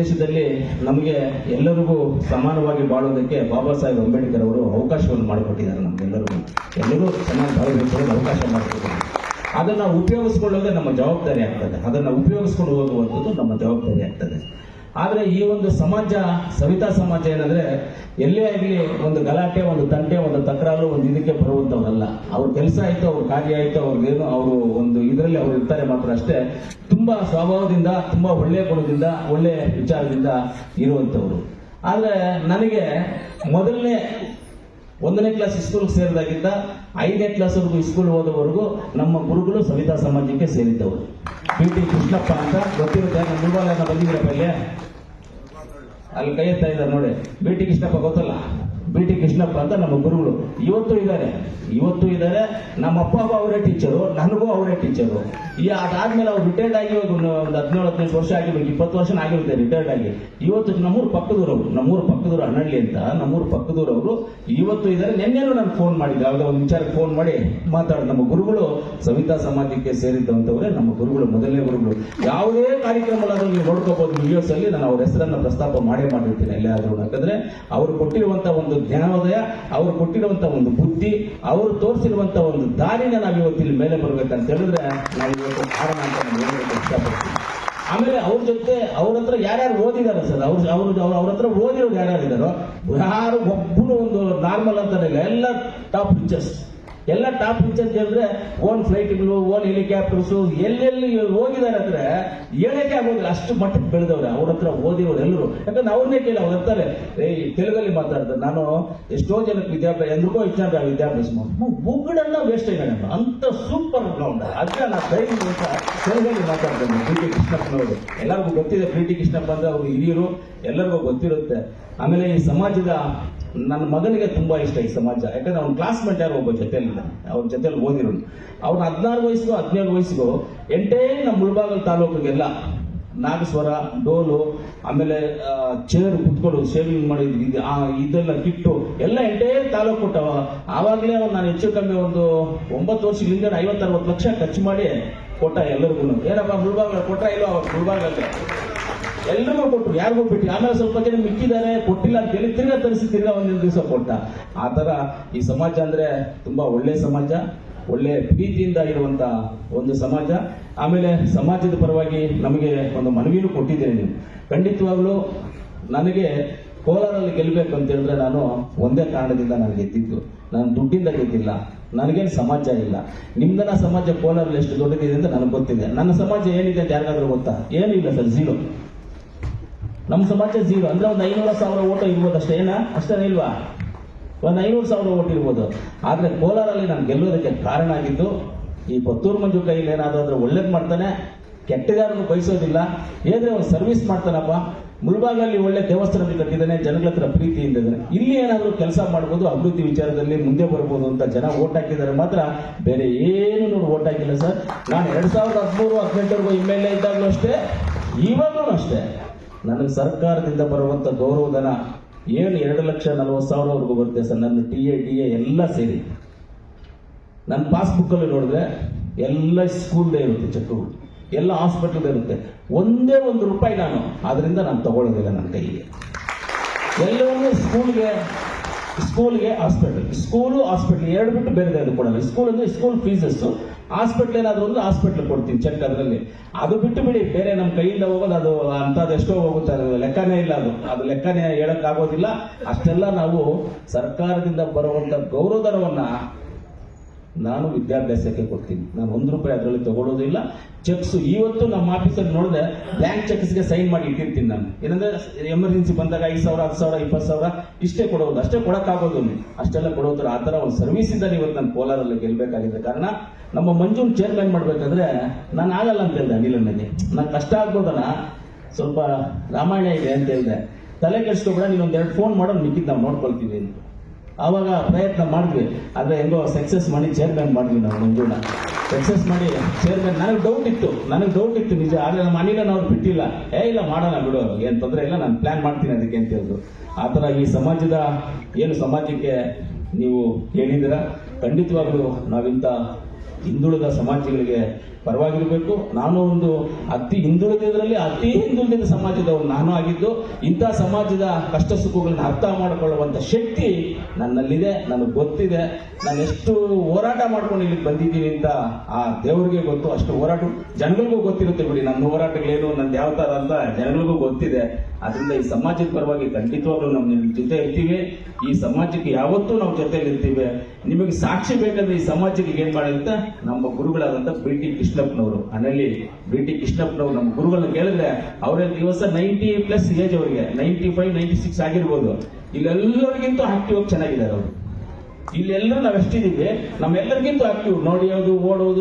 ದೇಶದಲ್ಲಿ ನಮಗೆ ಎಲ್ಲರಿಗೂ ಸಮಾನವಾಗಿ ಬಾಳೋದಕ್ಕೆ ಬಾಬಾ ಸಾಹೇಬ್ ಅಂಬೇಡ್ಕರ್ ಅವರು ಅವಕಾಶವನ್ನು ಮಾಡಿಕೊಟ್ಟಿದ್ದಾರೆ ನಮಗೆಲ್ಲರಿಗೂ ಎಲ್ಲರೂ ಸಮಾನ ಬಾಳಬೇಕು ಅವಕಾಶ ಮಾಡಿಕೊಟ್ಟಿದ್ದಾರೆ. ಅದನ್ನು ಉಪಯೋಗಿಸ್ಕೊಳ್ಳೋದೇ ನಮ್ಮ ಜವಾಬ್ದಾರಿ ಆಗ್ತದೆ. ಅದನ್ನು ಉಪಯೋಗಿಸ್ಕೊಂಡು ಹೋಗುವಂಥದ್ದು ನಮ್ಮ ಜವಾಬ್ದಾರಿ ಆಗ್ತದೆ. ಆದರೆ ಈ ಒಂದು ಸಮಾಜ, ಸವಿತಾ ಸಮಾಜ ಏನಂದ್ರೆ ಎಲ್ಲೇ ಆಗಲಿ ಒಂದು ಗಲಾಟೆ, ಒಂದು ತಂಟೆ, ಒಂದು ತಕರಾರು, ಒಂದು ಇದಕ್ಕೆ ಬರುವಂಥವ್ರಲ್ಲ ಅವ್ರ ಕೆಲಸ ಆಯ್ತು, ಅವ್ರ ಕಾರ್ಯ ಆಯ್ತು, ಅವ್ರಿಗೇನು ಅವರು ಒಂದು ಇದರಲ್ಲಿ ಅವ್ರು ಇರ್ತಾರೆ ಮಾತ್ರ ಅಷ್ಟೇ. ತುಂಬಾ ಸ್ವಭಾವದಿಂದ, ತುಂಬಾ ಒಳ್ಳೆಯ ಗುಣದಿಂದ ಒಳ್ಳೆಯ ವಿಚಾರದಿಂದ ಇರುವಂಥವ್ರು ಆದರೆ ನನಗೆ ಮೊದಲನೇ ಒಂದನೇ ಕ್ಲಾಸ್ ಸ್ಕೂಲ್ಗೆ ಸೇರಿದಾಗಿಂದ ಐದನೇ ಕ್ಲಾಸ್ವರೆಗೂ ಸ್ಕೂಲ್ ಹೋದವರೆಗೂ ನಮ್ಮ ಗುರುಗಳು ಸವಿತಾ ಸಮಾಜಕ್ಕೆ ಸೇರಿದ್ದವರು. ಪಿ ಟಿ ಕೃಷ್ಣಪ್ಪ ಅಂತ ಗೊತ್ತಿರುತ್ತೆ, ನಮ್ಮ ಮುಳುಬಾಲನ ಬಂದಿದ್ದೀರಪ್ಪ ಇಲ್ಲೇ ಅಲ್ಲಿ ಕೈ ಎತ್ತಾ ಇದ್ದಾರೆ ನೋಡಿ. ಬಿ ಟಿ ಕೃಷ್ಣಪ್ಪ ಗೊತ್ತಲ್ಲ? ಬಿ ಟಿ ಕೃಷ್ಣಪ್ಪ ಅಂತ ನಮ್ಮ ಗುರುಗಳು. ಇವತ್ತು ಇದ್ದಾರೆ. ಇವತ್ತು ಇದ್ದಾರೆ. ನಮ್ಮ ಅಪ್ಪ ಅಪ್ಪ ಅವರೇ ಟೀಚರು ನನಗೂ ಅವರೇ ಟೀಚರು ಈ ಅದಾದ್ಮೇಲೆ ಅವ್ರು ರಿಟೈರ್ಡ್ ಆಗಿ ಒಂದು ಒಂದು ಹದಿನೇಳು, ಹದಿನೆಂಟು ವರ್ಷ ಆಗಿರ್ಬೇಕು ಇಪ್ಪತ್ತು ವರ್ಷ ಆಗಿರುತ್ತೆ ರಿಟೈರ್ಡ್ ಆಗಿ. ಇವತ್ತು ನಮ್ಮೂರು ಪಕ್ಕದೂರವರು ನಮ್ಮೂರು ಪಕ್ಕದೂರು ಹನ್ನಳ್ಳಿ ಅಂತ. ನಮ್ಮೂರು ಅವರು. ಇವತ್ತು ಇದ್ದಾರೆ. ನಿನ್ನೆನೂ ನಾನು ಫೋನ್ ಮಾಡಿದ್ದೆ ಯಾವುದೋ ಒಂದು ವಿಚಾರಕ್ಕೆ ಫೋನ್ ಮಾಡಿ ಮಾತಾಡೋದು ನಮ್ಮ ಗುರುಗಳು ಸವಿತಾ ಸಮಾಜಕ್ಕೆ ಸೇರಿದ್ದಂಥವರೇ, ನಮ್ಮ ಗುರುಗಳು, ಮೊದಲನೇ ಗುರುಗಳು. ಯಾವುದೇ ಕಾರ್ಯಕ್ರಮಗಳಾದ್ರೂ ನೀವು ನೋಡ್ಕೋಬಹುದು ವಿಡಿಯೋಸ್ ಅಲ್ಲಿ. ನಾನು ಅವ್ರ ಹೆಸರನ್ನ ಪ್ರಸ್ತಾಪ ಮಾಡೇ ಮಾಡಿರ್ತೀನಿ. ಎಲ್ಲಾದ್ರೂ ಯಾಕಂದ್ರೆ ಅವರು ಕೊಟ್ಟಿರುವಂತ ಒಂದು ಜ್ಞಾನೋದಯ ಅವರು ಕೊಟ್ಟಿರುವಂತ ಒಂದು ಬುದ್ಧಿ, ಅವರು ತೋರಿಸಿರುವಂತ ಒಂದು ದಾರಿನ ನಾವು ಇವತ್ತು ಇಲ್ಲಿ ಮೇಲೆ ಬರಬೇಕಂತ ಹೇಳಿದ್ರೆ ನಾವು ಇವತ್ತು ಕಾರಣ ಅಂತ ಹೇಳೋದಕ್ಕೆ ಇಷ್ಟಪಡ್ತೀನಿ. ಆಮೇಲೆ ಅವ್ರ ಜೊತೆ ಅವ್ರ ಹತ್ರ ಯಾರ್ಯಾರು ಓದಿದಾರೆ ಸರ್? ಅವ್ರು ಅವ್ರು ಅವ್ರ ಹತ್ರ ಓದಿರೋರು ಯಾರ್ಯಾರು ಇದ್ದಾರೋ ಯಾರು ಒಬ್ಬನು ಒಂದು ನಾರ್ಮಲ್ ಅಂತ ಎಲ್ಲ ಟಾಪ್ ರಿಚರ್ಸ್ ಎಲ್ಲ ಟಾಪ್ ಅಂತ ಹೇಳಿದ್ರೆ ಓನ್ ಫ್ಲೈಟ್ಗಳು ಓನ್ ಹೆಲಿಕಾಪ್ಟರ್ಸ್ ಎಲ್ಲೆಲ್ಲಿ ಹೋಗಿದ್ದಾರೆ ಅಂದ್ರೆ ಹೇಳಕ್ಕೆ ಆಗೋದಿಲ್ಲ. ಅಷ್ಟು ಮಟ್ಟಕ್ಕೆ ಬೆಳೆದವ್ರೆ. ಅವ್ರ ಹತ್ರ ಎಲ್ಲರೂ. ಯಾಕಂದ್ರೆ ಅವ್ರನ್ನೇ ಕೇಳಿ, ಅವ್ರು ಹತ್ತಾರೆ ಏ ತೆಲುಗಲ್ಲಿ ಮಾತಾಡ್ತಾರೆ ನಾನು ಎಷ್ಟೋ ಜನಕ್ಕೆ ವಿದ್ಯಾಭ್ಯಾಸ ಎಲ್ರಿಗೂ ಇಚ್ಛೆ ವಿದ್ಯಾಭ್ಯಾಸ ಮಾಡಿ ವೇಸ್ಟ್ ಆಗಿದೆ ಅಂತ ಸೂಪರ್ ಗ್ರೌಂಡ್ ಅದಕ್ಕೆ ನಾನು ಧೈರ್ಯ ಅಂತ ತೆಲುಗಲ್ಲಿ ಮಾತಾಡ್ತೇನೆ ಬಿ ಟಿ ಕೃಷ್ಣಪ್ಪನವರು ಎಲ್ಲರಿಗೂ ಗೊತ್ತಿದೆ ಬಿ ಟಿ ಕೃಷ್ಣಪ್ಪ ಅಂದ್ರೆ ಅವರು ಹಿರಿಯರು. ಎಲ್ಲರಿಗೂ ಗೊತ್ತಿರುತ್ತೆ. ಆಮೇಲೆ ಈ ಸಮಾಜದ ನನ್ನ ಮಗನಿಗೆ ತುಂಬಾ ಇಷ್ಟ ಈ ಸಮಾಜ. ಯಾಕಂದ್ರೆ ಅವ್ನ ಕ್ಲಾಸ್ಮೇಟ್ ಯಾರು ಒಬ್ಬ ಜೊತೆಯಲ್ಲಿ ಅವ್ನ ಜೊತೆಲಿ ಓದಿರು ಅವ್ನು ಹದಿನಾರು ವಯಸ್ಸು ಹದಿನೇಳು ವಯಸ್ಸಿಗೂ ಎಂಟೇ ನಮ್ಮ ಮುಳಬಾಗಲ್ ತಾಲೂಕಿಗೆಲ್ಲ ನಾಗಸ್ವರ ಡೋಲು ಆಮೇಲೆ ಚೇರ್ ಕುತ್ಕೊಂಡು ಶೇವಿಂಗ್ ಆ, ಇದೆಲ್ಲ ಕಿಟ್ಟು ಎಲ್ಲ ಎಂಟೇ ತಾಲೂಕು ಕೊಟ್ಟವ. ಆವಾಗಲೇ ಅವ್ನು ನಾನು ಹೆಚ್ಚು ಕಮ್ಮಿ ಒಂದು ಒಂಬತ್ತು ವರ್ಷಗಳಿಂದ ಐವತ್ತರವತ್ತು ಲಕ್ಷ ಖರ್ಚು ಮಾಡಿ ಕೊಟ್ಟ ಎಲ್ಲರಿಗೂ ಏನಪ್ಪ ಮುಳ್ಬಾಗ ಕೊಟ್ಟ ಇಲ್ಲ ಮುಳ್ಬಾಗ ಎಲ್ರಿಗೂ ಕೊಟ್ಟರು ಯಾರಿಗೂ ಬಿಟ್ಟು, ಆಮೇಲೆ ಸ್ವಲ್ಪ ಜನ ಮಿಕ್ಕಿದ್ದಾರೆ, ಕೊಟ್ಟಿಲ್ಲ ಅಂತ ಹೇಳಿ ತಿರ್ಗಾ ತರಿಸಿ, ತಿರ್ಗಾ ದಿವಸ ಕೊಟ್ಟ. ಆ ತರ ಈ ಸಮಾಜ ಅಂದ್ರೆ ತುಂಬಾ ಒಳ್ಳೆ ಸಮಾಜ, ಒಳ್ಳೆ ಪ್ರೀತಿಯಿಂದ ಇರುವಂತ ಒಂದು ಸಮಾಜ. ಆಮೇಲೆ ಸಮಾಜದ ಪರವಾಗಿ ನಮಗೆ ಒಂದು ಮನವಿನೂ ಕೊಟ್ಟಿದ್ದೇನೆ ನೀವು. ಖಂಡಿತವಾಗ್ಲೂ ನನಗೆ ಕೋಲಾರಲ್ಲಿ ಗೆಲ್ಲಬೇಕು ಅಂತ ಹೇಳಿದ್ರೆ ನಾನು ಒಂದೇ ಕಾರಣದಿಂದ ನಾನು ಗೆದ್ದಿದ್ದು. ನಾನು ದುಡ್ಡಿಂದ ಗೆದ್ದಿಲ್ಲ. ನನಗೇನು ಸಮಾಜ ಇಲ್ಲ. ನಿಮ್ದನ ಸಮಾಜ ಕೋಲಾರಲ್ಲಿ ಎಷ್ಟು ದೊಡ್ಡದಿದೆ ಅಂತ ನನಗೆ ಗೊತ್ತಿದೆ. ನನ್ನ ಸಮಾಜ ಏನಿದೆ ಅಂತ ಯಾರಿಗಾದ್ರೂ ಗೊತ್ತಾ? ಏನೂ ಇಲ್ಲ ಸರ್ ಝೀರೋ ನಮ್ಮ ಸಮಾಜ ಝೀರೋ ಅಂದ್ರೆ ಒಂದು ಐನೂರು ಸಾವಿರ ಓಟ ಇರ್ಬೋದು ಅಷ್ಟೇ, ಏನ? ಅಷ್ಟೇನ ಇಲ್ವಾ? ಒಂದು ಐನೂರು ಸಾವಿರ ಓಟ್ ಇರ್ಬೋದು. ಆದ್ರೆ ಕೋಲಾರಲ್ಲಿ ನಾನು ಗೆಲ್ಲೋದಕ್ಕೆ ಕಾರಣ ಆಗಿದ್ದು, ಈ ಪತ್ತೂರು ಮಂಜು ಕೈಯಲ್ಲಿ ಏನಾದ್ರೂ ಒಳ್ಳೇದು ಮಾಡ್ತಾನೆ, ಕೆಟ್ಟದಾರನ್ನು ಬಯಸೋದಿಲ್ಲ. ಏನೇ ಒಂದು ಸರ್ವಿಸ್ ಮಾಡ್ತಾನಪ್ಪ. ಮುಳ್ಬಾಗಲ್ಲಿ ಒಳ್ಳೆ ದೇವಸ್ಥಾನ ಕಟ್ಟಿದ್ದಾನೆ, ಜನಗಳ ಹತ್ರ ಪ್ರೀತಿಯಿಂದ ಇದ್ದಾನೆ. ಇಲ್ಲಿ ಏನಾದರೂ ಕೆಲಸ ಮಾಡ್ಬೋದು, ಅಭಿವೃದ್ಧಿ ವಿಚಾರದಲ್ಲಿ ಮುಂದೆ ಬರ್ಬೋದು ಅಂತ ಜನ ಓಟ್ ಹಾಕಿದ್ದಾರೆ ಮಾತ್ರ. ಬೇರೆ ಏನು ನೋಡಿ ಓಟ್ ಹಾಕಿಲ್ಲ ಸರ್. ನಾನು ಎರಡ್ ಸಾವಿರದ ಹದಿಮೂರು, ಹದಿನೆಂಟರವರೆಗೂ ಎಂ ಎಲ್ ಎ ಇದ್ದಾಗಲೂ ಅಷ್ಟೇ ಇವಾಗಲೂ ಅಷ್ಟೇ. ನನಗೆ ಸರ್ಕಾರದಿಂದ ಬರುವಂತ ಗೌರವಧನ ಏನು ಎರಡು ಲಕ್ಷ ನಲವತ್ತು ಸಾವಿರವರೆಗೂ ಬರುತ್ತೆ ಸರ್, ನನ್ನ ಟಿ ಎ, ಡಿ ಎ ಎಲ್ಲ ಸೇರಿ. ನನ್ನ ಪಾಸ್ಬುಕ್ಕಲ್ಲಿ ನೋಡಿದ್ರೆ ಎಲ್ಲ ಸ್ಕೂಲ್ದೇ ಇರುತ್ತೆ ಚೆಕ್ಗಳು ಎಲ್ಲ ಹಾಸ್ಪಿಟ್ಲ್ ಇರುತ್ತೆ. ಒಂದೇ ಒಂದು ರೂಪಾಯಿ ನಾನು. ಅದರಿಂದ ನಾನು ತಗೊಳ್ಳೋದಿಲ್ಲ ನನ್ನ ಕೈಗೆ. ಎಲ್ಲವನ್ನೂ ಸ್ಕೂಲ್ಗೆ ಸ್ಕೂಲ್ಗೆ ಹಾಸ್ಪಿಟಲ್ ಸ್ಕೂಲು ಹಾಸ್ಪಿಟಲ್ ಎರಡು ಬಿಟ್ಟು ಬೇರೆ ಅದು ಕೊಡಲ್ಲ. ಸ್ಕೂಲ್ ಅಂದ್ರೆ ಸ್ಕೂಲ್ ಫೀಸಸ್ಸು ಹಾಸ್ಪಿಟಲ್ ಏನಾದರೂ ಒಂದು ಹಾಸ್ಪಿಟಲ್ ಕೊಡ್ತೀನಿ ಚೆಕ್ ಅದರಲ್ಲಿ. ಅದು ಬಿಟ್ಟು ಬಿಡಿ. ಬೇರೆ ನಮ್ಮ ಕೈಯಿಂದ ಹೋಗೋದು ಅದು ಅಂಥದ್ದೆಷ್ಟೋ ಎಷ್ಟೋ ಹೋಗುತ್ತೆ. ಅದು ಲೆಕ್ಕನೇ ಇಲ್ಲ ಅದು. ಅದು ಲೆಕ್ಕನೇ ಹೇಳೋಕ್ಕಾಗೋದಿಲ್ಲ. ಅಷ್ಟೆಲ್ಲ ನಾವು ಸರ್ಕಾರದಿಂದ ಬರುವಂಥ ಗೌರವಧನವನ್ನ ನಾನು ವಿದ್ಯಾಭ್ಯಾಸಕ್ಕೆ ಕೊಡ್ತೀನಿ. ನಾನು ಒಂದು ರೂಪಾಯಿ ಅದರಲ್ಲಿ ತಗೊಳ್ಳೋದಿಲ್ಲ ಚೆಕ್ಸ್ ಇವತ್ತು ನಮ್ಮ ಆಫೀಸಲ್ಲಿ ನೋಡಿದ್ರೆ ಬ್ಯಾಂಕ್ ಚೆಕ್ಸ್ಗೆ ಸೈನ್ ಮಾಡಿ ಇಟ್ಟಿರ್ತೀನಿ ನಾನು. ಏನಂದ್ರೆ ಎಮರ್ಜೆನ್ಸಿ ಬಂದಾಗ ಐದು ಸಾವಿರ, ಹತ್ತು ಸಾವಿರ, ಇಪ್ಪತ್ತು ಸಾವಿರ ಇಷ್ಟೇ ಕೊಡೋದು. ಅಷ್ಟೇ ಕೊಡೋಕ್ಕಾಗೋದು ಅಷ್ಟೆಲ್ಲ ಕೊಡೋದ್ರ ಆ ಥರ ಒಂದು ಸರ್ವಿಸ್ ಇಂದ ಇವತ್ತು ನಾನು ಕೋಲಾರಲ್ಲಿ ಗೆಲ್ಬೇಕಾಗಿದೆ ಕಾರಣ. ನಮ್ಮ ಮಂಜೂನ್ ಚೇರ್ಮನ್ ಮಾಡಬೇಕಂದ್ರೆ, ನಾನು ಆಗಲ್ಲ ಅಂತ ಹೇಳಿದೆ ಅನಿಲನಿಗೆ ನಾನು ಕಷ್ಟ ಆಗ್ಬೋದನ ಸ್ವಲ್ಪ ರಾಮಾಯಣ ಇದೆ ಅಂತ ಹೇಳಿದೆ. ತಲೆ ಕೆಡಿಸ್ಕೊಬೇಡ ನೀನು ಒಂದ್ ಎರಡು ಫೋನ್ ಮಾಡೋ ಮಿಕ್ಕಿದ್ದು ನಾವು ನೋಡ್ಕೊಳ್ತೀವಿ ಅಂತ. ಆವಾಗ ಪ್ರಯತ್ನ ಮಾಡಿದ್ವಿ. ಆದರೆ ಹೆಂಗೋ ಸಕ್ಸಸ್ ಮಾಡಿ ಚೇರ್ಮನ್ ಮಾಡಿದ್ವಿ ನಾವು ಮಂಜುನ ಸಕ್ಸಸ್ ಮಾಡಿ ಚೇರ್ಮನ್ ನನಗೆ ಡೌಟ್ ಇತ್ತು. ನನಗೆ ಡೌಟ್ ಇತ್ತು ನಿಜ. ಆದರೆ ನಮ್ಮ ಅನಿಲನ ಅವ್ರು ಬಿಟ್ಟಿಲ್ಲ. ಏ, ಇಲ್ಲ, ಮಾಡೋಣ ಬಿಡು ಏನು ತೊಂದರೆ ಇಲ್ಲ, ನಾನು ಪ್ಲಾನ್ ಮಾಡ್ತೀನಿ ಅದಕ್ಕೆ ಅಂತ ಹೇಳಿದ್ರು. ಆ ಥರ ಈ ಸಮಾಜದ ಏನು ಸಮಾಜಕ್ಕೆ ನೀವು ಹೇಳಿದಿರ ಖಂಡಿತವಾಗ್ಲೂ ನಾವಿಂತ ಹಿಂದುಳಿದ ಸಮಾಜಗಳಿಗೆ ಪರವಾಗಿರಬೇಕು. ನಾನು ಒಂದು ಅತಿ ಹಿಂದುಳಿದರಲ್ಲಿ ಅತಿ ಹಿಂದುಳಿದ ಸಮಾಜದವನು. ನಾನು ಆಗಿದ್ದು ಇಂಥ ಸಮಾಜದ ಕಷ್ಟ ಸುಖಗಳನ್ನ ಅರ್ಥ ಮಾಡಿಕೊಳ್ಳುವಂತ ಶಕ್ತಿ ನನ್ನಲ್ಲಿದೆ, ನನಗೆ ಗೊತ್ತಿದೆ. ನಾನು ಎಷ್ಟು ಹೋರಾಟ ಮಾಡ್ಕೊಂಡು ಇಲ್ಲಿಗೆ ಬಂದಿದ್ದೀನಿ ಅಂತ ಆ ದೇವರಿಗೆ ಗೊತ್ತು. ಅಷ್ಟು ಹೋರಾಟ ಜನಗಳಿಗೂ ಗೊತ್ತಿರುತ್ತೆ ಬಿಡಿ. ನನ್ನ ಹೋರಾಟಗಳೇನು, ನಂದು ಯಾವ ಥರ ಅಂತ ಜನಗಳಿಗೂ ಗೊತ್ತಿದೆ. ಅದರಿಂದ ಈ ಸಮಾಜದ ಪರವಾಗಿ ಖಂಡಿತವಾಗ್ಲೂ ನಮ್ಮ ನಿಮ್ಮ ಜೊತೆ ಇರ್ತೀವಿ. ಈ ಸಮಾಜಕ್ಕೆ ಯಾವತ್ತೂ ನಾವು ಜೊತೆಲಿ ಇರ್ತೀವಿ ನಿಮಗೆ ಸಾಕ್ಷಿ ಬೇಕಂದ್ರೆ ಈ ಸಮಾಜಕ್ಕೆ ಏನು ಮಾಡಿರುತ್ತೆ ನಮ್ಮ ಗುರುಗಳಾದಂತ ಬಿ ಟಿ ಕೃಷ್ಣಪ್ಪನವರು. ಅನಲ್ಲಿ ಬಿ ಟಿ ಕೃಷ್ಣಪ್ಪನವರು ನಮ್ಮ ಗುರುಗಳನ್ನ ಕೇಳಿದ್ರೆ ಅವರ ದಿವಸ ನೈಂಟಿ ಪ್ಲಸ್ ಏಜ್ ಅವರಿಗೆ ನೈಂಟಿ ಫೈವ್ ನೈಂಟಿ ಸಿಕ್ಸ್ ಆಗಿರ್ಬೋದು. ಇಲ್ಲೆಲ್ಲರಿಗಿಂತ ಆಕ್ಟಿವ್ ಚೆನ್ನಾಗಿದ್ದಾರೆ ಅವರು. ಇಲ್ಲೆಲ್ಲರೂ ನಾವೆಷ್ಟಿದ್ದೀವಿ, ನಮ್ಮೆಲ್ಲರಿಗಿಂತ ಆಕ್ಟಿವ್ ನೋಡಿಯೋದು ಓಡೋದು.